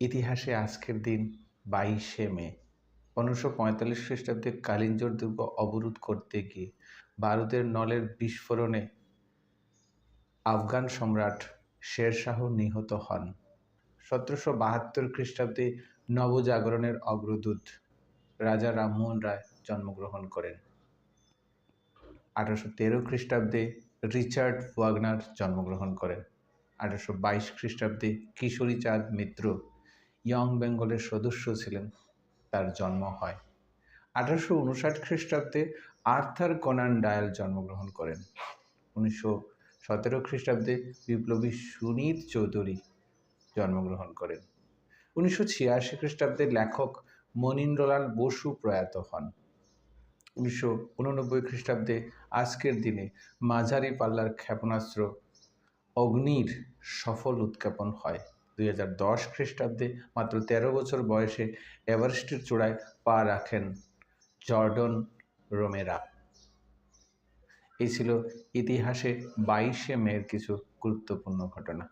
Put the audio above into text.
ইতিহাসে আজকের দিন বাইশে মে পনেরোশো পঁয়তাল্লিশ খ্রিস্টাব্দে কালিঞ্জর দুর্গ অবরোধ করতে গিয়ে ভারতের নলের বিস্ফোরণে আফগান সম্রাট শেরশাহ নিহত হন। সতেরোশো বাহাত্তর খ্রিস্টাব্দে নবজাগরণের অগ্রদূত রাজা রামমোহন রায় জন্মগ্রহণ করেন। আঠারোশো তেরো খ্রিস্টাব্দে রিচার্ড ওয়াগনার জন্মগ্রহণ করেন। আঠারোশো বাইশ খ্রিস্টাব্দে কিশোরী চাঁদ মিত্র ইয়ং বেঙ্গলের সদস্য ছিলেন, তার জন্ম হয়। আঠারোশো উনষাট খ্রিস্টাব্দে আর্থার কনান ডায়াল জন্মগ্রহণ করেন। উনিশশো সতেরো খ্রিস্টাব্দে বিপ্লবী সুনীত চৌধুরী জন্মগ্রহণ করেন। উনিশশো ছিয়াশি খ্রিস্টাব্দে লেখক মনীন্দ্রলাল বসু প্রয়াত হন। উনিশশো উননব্বই খ্রিস্টাব্দে আজকের দিনে মাঝারি পাল্লার ক্ষেপণাস্ত্র অগ্নির সফল উৎক্ষেপণ হয়। দুই হাজার দশ খ্রিস্টাব্দে মাত্র তেরো বছর বয়সে এভারেস্টের চূড়ায় পা রাখেন জর্ডন রোমেরা। এই ছিল ইতিহাসে বাইশে মেয়ের কিছু গুরুত্বপূর্ণ ঘটনা।